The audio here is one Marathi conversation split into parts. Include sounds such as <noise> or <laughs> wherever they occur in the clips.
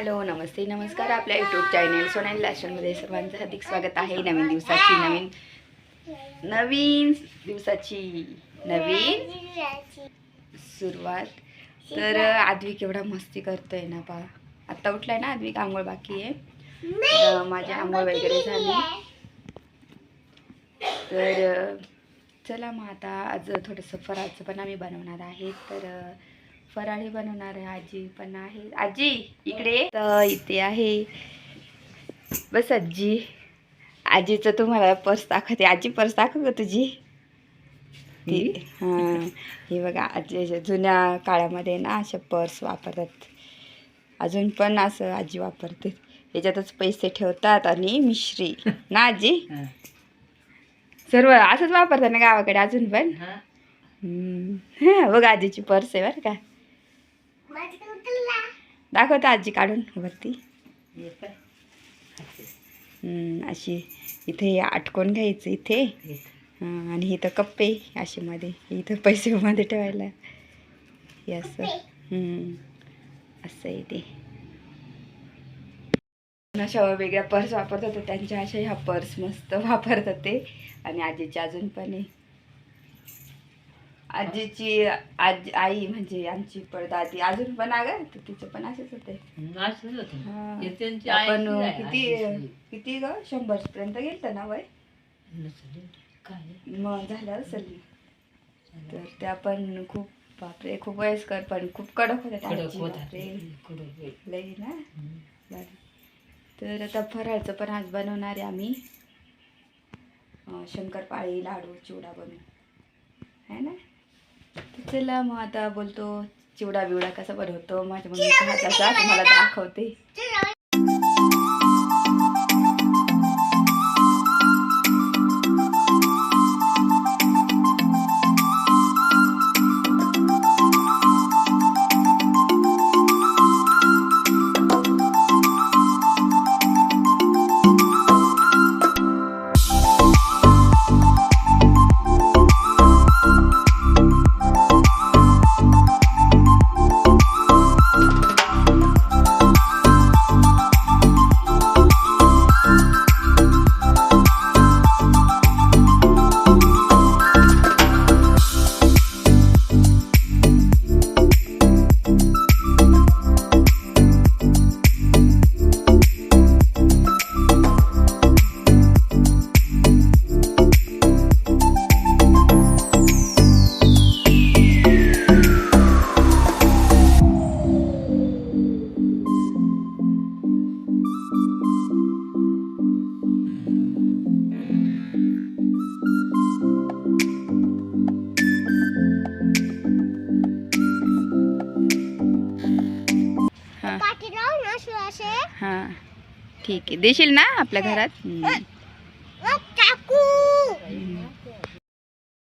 हॅलो नमस्ते नमस्कार. आपल्या यूट्यूब चॅनेल सोनाली लाशनमध्ये सर्वांचं हार्दिक स्वागत आहे. नवीन दिवसाची नवीन नवीन दिवसाची नवीन सुरुवात. तर आद्विक एवढा मस्ती करतोय ना पा. आत्ता उठलाय ना आद्विक? आंघोळ बाकी आहे. माझी आंघोळ वगैरे झाली. तर चला मग आता आज थोडंसं फराळचं पण आम्ही बनवणार आहे. तर फराळी बनवणार आहे आजी पण आहे. आजी इकडे. तर इथे आहे. बस आजी. आजीचं तुम्हाला पर्स दाखवते. आजी पर्स दाखव का तुझी. ती हां. हे बघा आजी जुन्या काळामध्ये ना अशा पर्स वापरतात. अजून पण असं आजी वापरते. याच्यातच पैसे ठेवतात आणि मिश्री. <laughs> ना आजी? सर्व असंच वापरतात ना गावाकडे अजून पण. <laughs> बघ आजीची पर्स आहे बरं का. दाखवता आजी काढून वरती. हम्म, अशी इथे अटकून घ्यायचं इथे. हां, आणि इथं कप्पे असे मध्ये इथं पैसे मध्ये ठेवायला. हे असं. हम्म, असं आहे ते. अशा वेगळ्या पर्स वापरतात तर त्यांच्या अशा ह्या पर्स मस्त वापरतात ते. आणि आजीची अजून पण आहे. आजीची आजी आई म्हणजे आमची पडदादी अजून पण अगं तर तिचं पण असंच होते. हा. आपण किती किती ग? शंभर पर्यंत गेलत ना वय? मग झालं असेल. तर त्या पण खूप बापरे खूप वयस्कर पण खूप कडक होत्या त्या आजी, बापरे. लई ना? बरं. तर आता फराळचं पण आज बनवणार आहे आम्ही. अं, शंकरपाळी लाडू चिवडा बनवू है ना? चला मग आता बोलतो चिवडा बिवडा कसा बनवतो माझ्या मम्मीच्या हाताचा तुम्हाला दाखवते. ठीक आहे. देशील ना आपल्या घरात?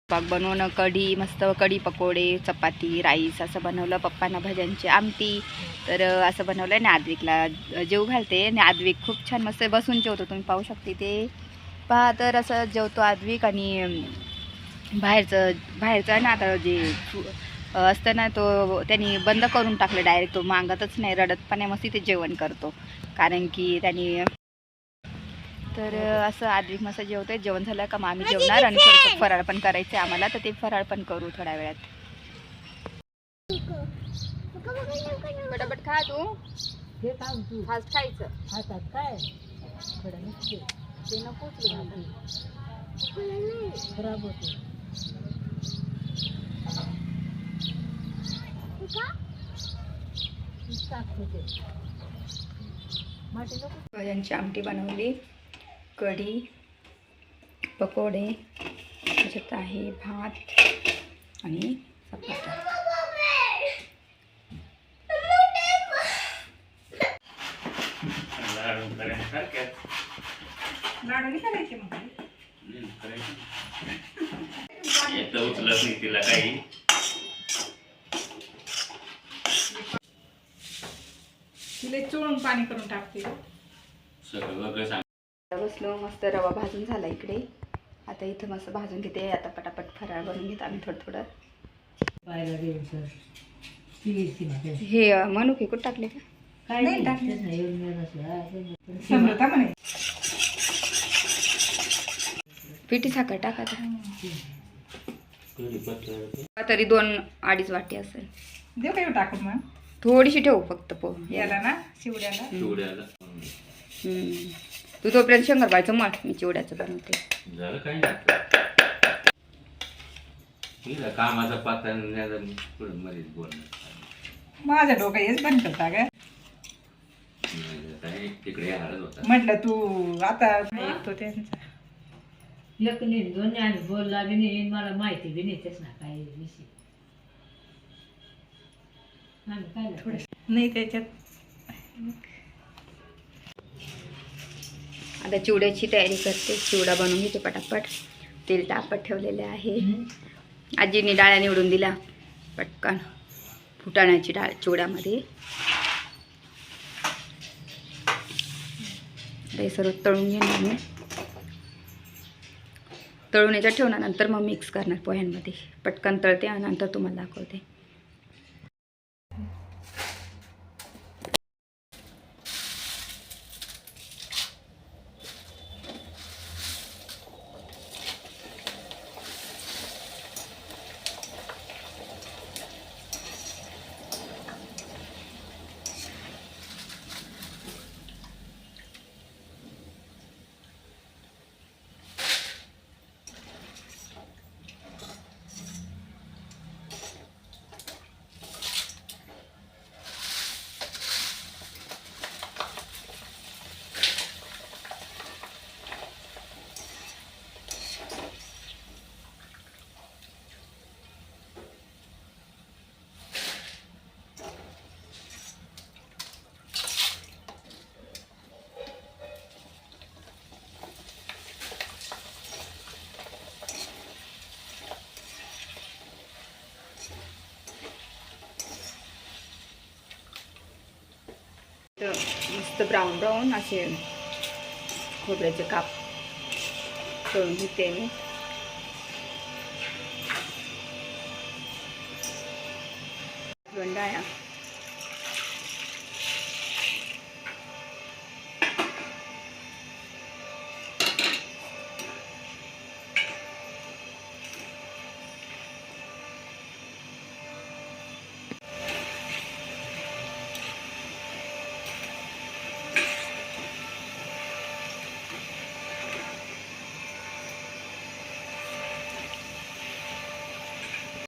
बनवणं कढी मस्त कढी पकोडे चपाती राईस असं बनवलं पप्पांना भज्यांची आमटी. तर असं बनवलं आणि आद्विकला जेव घालते. आणि आद्विक खूप छान मस्त बसून जेवतो. तुम्ही पाहू शकते ते पहा तर असं जेवतो आद्विक आणि बाहेरचं बाहेरचं ना आता जे फु- अं, असतं ना तो त्यांनी बंद करून टाकलं डायरेक्ट तो मागतच नाही रडत पण मस्त ते जेवण करतो. कारण की त्यांनी तर असं आद्विक मस्त जेवतोय. जेवण झालं का मग आम्ही जेवणार आणि थोडंसं फराळ पण करायचं आहे आम्हाला तर ते फराळ पण करू थोड्या वेळात. पटापट खा तू. फास्ट खायचं. काय? ते नकोच खराब होते. भाज्यांची आमटी बनवली. कढी पकोडे त्याच्यात आहे भात आणि चपात्या. करायचे मग उचलत नाही तिला काही. तिला चोळून पाणी करून टाकते. बसलो मस्त रवा भाजून झाला इकडे. आता इथं मस्त भाजून घेते. आता पटापट फराळ बनवून घेत आम्ही थोडं थोडं. हे अं, मनुके कुठं टाकले का? नाही टाकले. म्हणे. पिठी साखर टाकायचं तरी दोन अडीच वाटी असेल. देऊ काही टाकून मग? थोडीशी ठेवू फक्त पो. याला ना शिवड्याला चिवड्याला. तू तोपर्यंत शंकरपाळचं मठ मी चिवड्याचं बनवते. झालं काही नाही. कामाचा पात्र बोलणं माझं डोकं हेच बंद करता का तिकडे होता. म्हटलं तू आता ऐकतो त्यांचा. एक नाही दोन नाही बोलला बी नाही मला माहिती बी नाही तेच ना काही विषय. काय नाही त्याच्यात. आता चिवड्याची तयारी करते. चिवडा बनवून घेते पटापट. तेल तापत ठेवलेले आहे. आजीने डाळ्या निवडून दिला पटकन फुटाण्याची डाळ चिवड्यामध्ये. हे सर्व तळून घेणार मी. तळून याच्यात ठेवणार. नंतर मग मिक्स करणार पोह्यांमध्ये. पटकन तळते आणि नंतर तुम्हाला दाखवते. मस्त ब्राऊन ब्राऊन असे खोबऱ्याचे काप तळून घेते मी.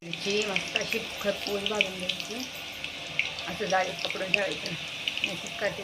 जी मस्त अशी खरपूस भाजून घ्यायची. असं जाळी पकडून ठेवायचं. नाही करते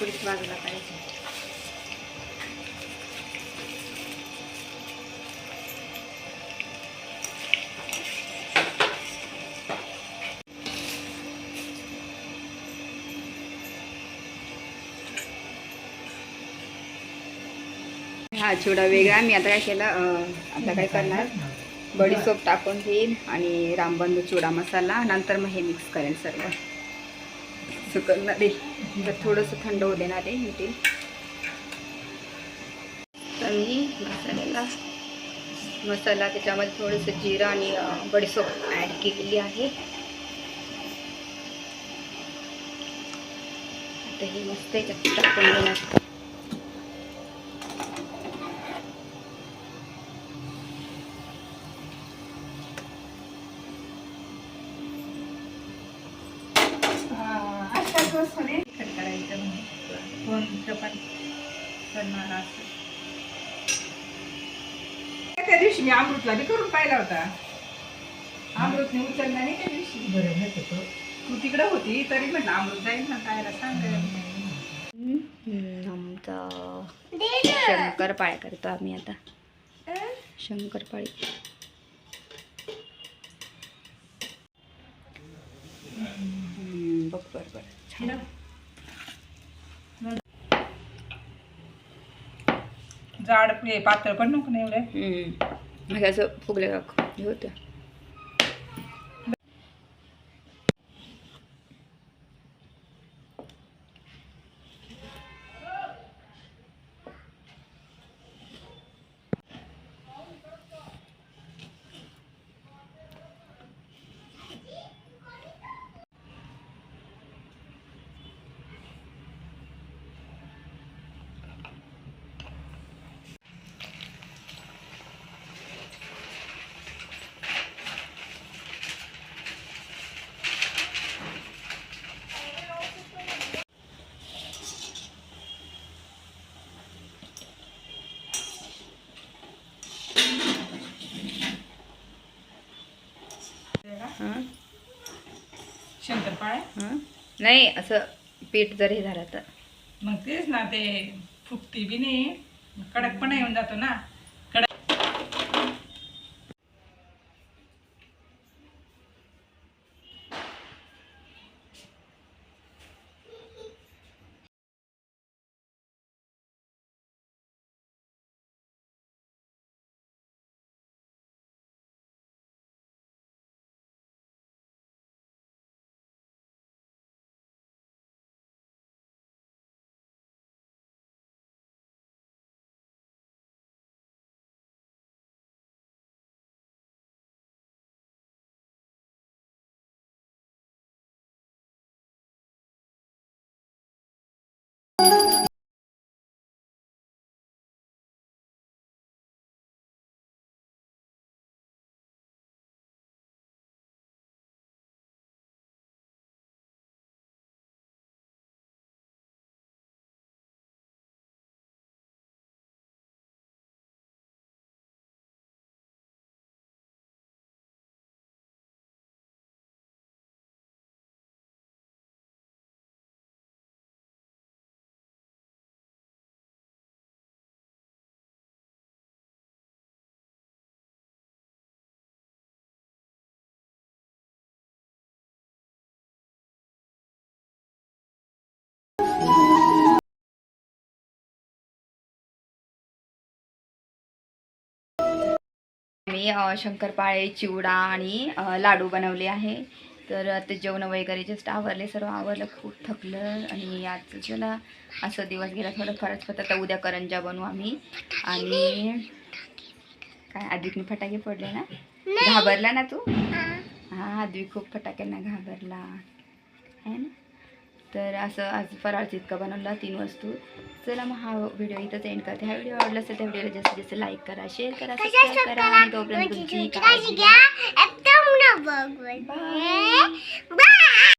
मी बाजूला करायचं हा चिवडा वेगळा. मी आता काय केलं आता काय करणार? बडीसोप टाकून घेईन आणि रामबंधू चिवडा मसाला नंतर मग हे मिक्स करेन सर्व. सुकवणार आहे. तर थोडंसं थंड होऊ देणार आहे मी मसाल्याला मसाला। त्याच्यामध्ये थोडंसं जिरं आणि बडीसोप ॲड केलेली हे। मस्त म्हणे कोणतं पण सणवार असं त्या दिवशी मी अमृतला बी करून पाहिला होता. अमृतने उचलला नाही त्या दिवशी. बरं नाही तो तिकडे होती तरी म्हटलं अमृत जाईल ना खायला सांग. आमचा शंकरपाळ्या करतो आम्ही आता. शंकरपाळी. हम्म, बघ बरं बरं. छान जाड हे पातळ पण नको ना एवढे. असं फुगले का? हे होतं हां शंकरपाळे हां? नाही असं पीठ जर हे झालं तर. मग तेच ना ते फुगती बी नाही. कडकपणा येऊन जातो ना. मी शंकरपाळे चिवडा आणि लाडू बनवले आहे. तर आता जेवण वगैरे जस्ट आवरले सर्व आवरलं खूप थकलं आणि आज चला असं दिवस गेला थोडं फरक होतं तर उद्या करंजा बनवू आम्ही. आणि काय आदिकने फटाके फोडले ना? घाबरला ना तू? हा. आदवी खूप फटाक्यांना घाबरला. आहे ना? तर असं आज फराळचं इतकं बनवलं तीन वस्तू. चला मग हा व्हिडिओ इथंच एंड करते. हा व्हिडिओ आवडला असेल त्या व्हिडिओला जास्तीत जास्त लाईक करा शेअर करा सबस्क्राईब करा आणि तोपर्यंत तुमची काळजी घ्या. बाय